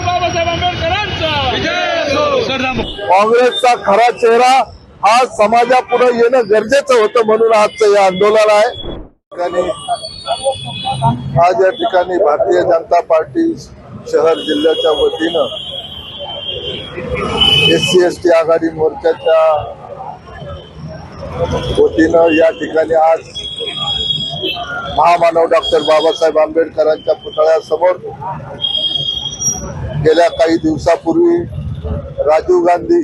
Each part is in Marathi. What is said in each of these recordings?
बाबासाहेब आंबेडकरांचा काँग्रेसचा खरा चेहरा हा समाजापुढे येणं गरजेचं होतं म्हणून आजचं हे आंदोलन आहे. आज या ठिकाणी भारतीय जनता पार्टी शहर जिल्ह्याच्या वतीनं एस सी एस टी आघाडी मोर्चाच्या वतीनं या ठिकाणी आज महामानव डॉक्टर बाबासाहेब आंबेडकरांच्या पुतळ्यासमोर गेल्या काही दिवसापूर्वी राजीव गांधी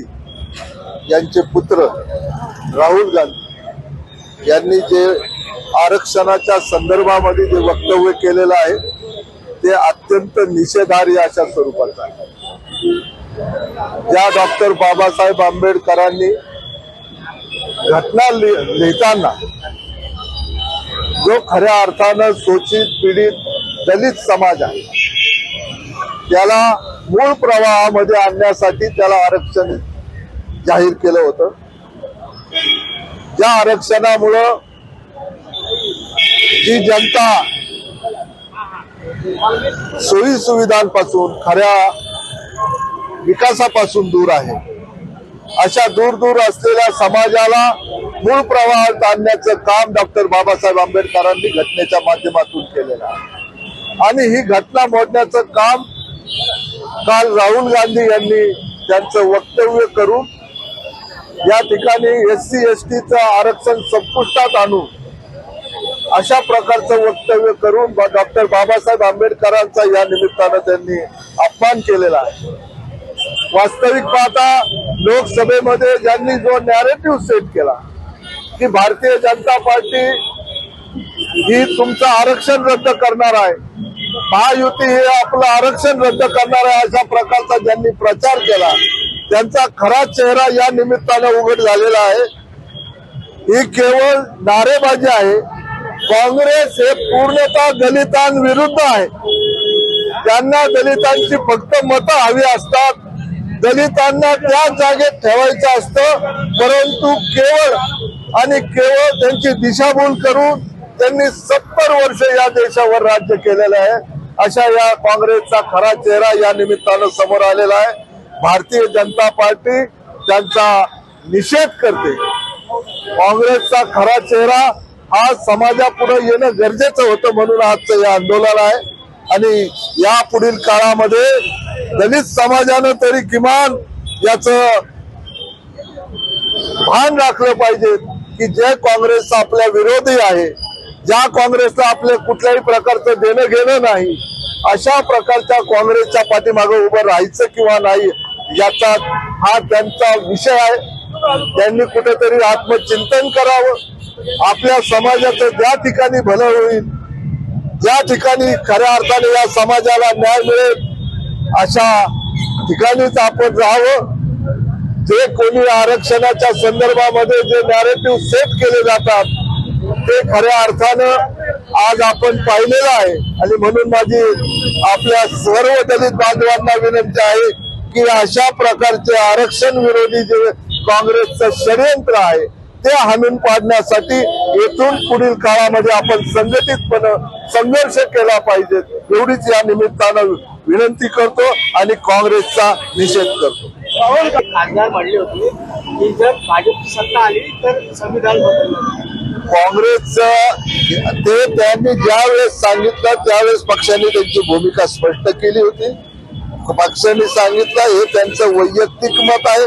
यांचे पुत्र राहुल गांधी यांनी जे आरक्षणाच्या संदर्भामध्ये जे वक्तव्य केलेलं आहे ते अत्यंत निषेधार्ह अशा स्वरूपाचं आहे. ज्या डॉक्टर बाबासाहेब आंबेडकरांनी घटना लिहिताना जो खऱ्या अर्थानं शोषित पीडित दलित समाज आहे त्याला मूळ प्रवाहामध्ये आणण्यासाठी त्याला आरक्षण जाहीर केलं होतं. ज्या आरक्षणामुळं जी जनता सोयी सुविधांपासून खऱ्या विकासापासून दूर आहे अशा दूर दूर असलेल्या समाजाला मूळ प्रवाहात आणण्याचं काम डॉक्टर बाबासाहेब आंबेडकरांनी घटनेच्या माध्यमातून केलेलं आहे. आणि ही घटना मोडण्याचं काम काल राहुल गांधी यांनी त्यांचं वक्तव्य करून या ठिकाणी एस सी एस टीचं आरक्षण संपुष्टात आणून अशा प्रकारचं वक्तव्य करून डॉक्टर बाबासाहेब आंबेडकरांचा या निमित्तानं त्यांनी अपमान केलेला आहे. वास्तविक पाहता लोकसभेमध्ये ज्यांनी जो नॅरेटिव्ह सेट केला की भारतीय जनता पार्टी ही तुमचं आरक्षण रद्द करणार आहे. महायुती हे आपलं आरक्षण रद्द करणार आहे अशा प्रकारचा ज्यांनी प्रचार केला त्यांचा खरा चेहरा या निमित्तानं उघड झालेला आहे. ही केवळ नारेबाजी आहे. काँग्रेस हे पूर्णतः दलितांविरुद्ध आहे. त्यांना दलितांची फक्त मतं हवी असतात. दलितांना त्या जागेत ठेवायचं असतं परंतु केवळ आणि केवळ त्यांची दिशाभूल करून त्यांनी सत्तर वर्ष या देशावर राज्य केलेलं आहे. अशा या काँग्रेसचा खरा चेहरा या निमित्तानं समोर आलेला आहे. भारतीय जनता पार्टी त्यांचा निषेध करते. काँग्रेसचा खरा चेहरा हा समाजापुढे येणं गरजेचं होतं म्हणून आजचं हे आंदोलन आहे. आणि या पुढील काळामध्ये दलित समाजानं तरी किमान याच भान राखलं पाहिजे. की जे काँग्रेसचा आपल्या विरोधी आहे ज्या काँग्रेसला आपले कुठल्याही प्रकारचं देणं घेणं नाही अशा प्रकारच्या काँग्रेसच्या पाठीमागे उभं राहायचं किंवा नाही याचा हा त्यांचा विषय आहे. त्यांनी कुठेतरी आत्मचिंतन करावं. आपल्या समाजाचं ज्या ठिकाणी भलं होईल ज्या ठिकाणी खऱ्या अर्थाने या समाजाला न्याय मिळेल अशा ठिकाणीच आपण राहावं. जे कोणी आरक्षणाच्या संदर्भामध्ये जे नॅरेटिव्ह सेट केले जातात ते खऱ्या अर्थानं आज आपण पाहिलेलं आहे. आणि म्हणून माझी आपल्या सर्व दलित बांधवांना विनंती आहे की अशा प्रकारचे आरक्षण विरोधी जे काँग्रेसचं षडयंत्र आहे ते हाणून पाडण्यासाठी येथून पुढील काळामध्ये आपण संघटितपणे संघर्ष केला पाहिजे एवढीच या निमित्तानं विनंती करतो आणि काँग्रेसचा निषेध करतो. खासदार म्हणले होते की जर भाजपची सत्ता आली तर संविधान काँग्रेसचं ते त्यांनी ज्यावेळेस सांगितलं त्यावेळेस पक्षाने त्यांची भूमिका स्पष्ट केली होती. पक्षाने सांगितलं हे त्यांचं वैयक्तिक मत आहे.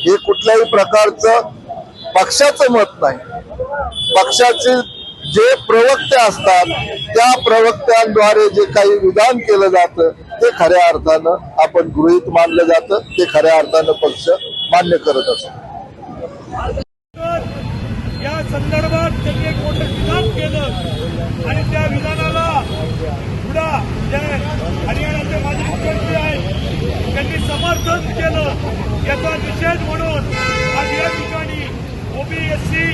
हे कुठल्याही प्रकारचं पक्षाचं मत नाही. पक्षाचे जे प्रवक्ते असतात त्या प्रवक्त्यांद्वारे जे काही विधान केलं जातं ते खऱ्या अर्थानं आपण गृहित मानलं जातं ते खऱ्या अर्थानं पक्ष मान्य करत असतो. या संदर्भात त्यांनी एक मोठं विधान केलं आणि त्या विधानाला हुडा जे हरियाणाचे माजी मुख्यमंत्री आहेत त्यांनी समर्थन केलं. याचा निषेध म्हणून आज या ठिकाणी ओबीएससी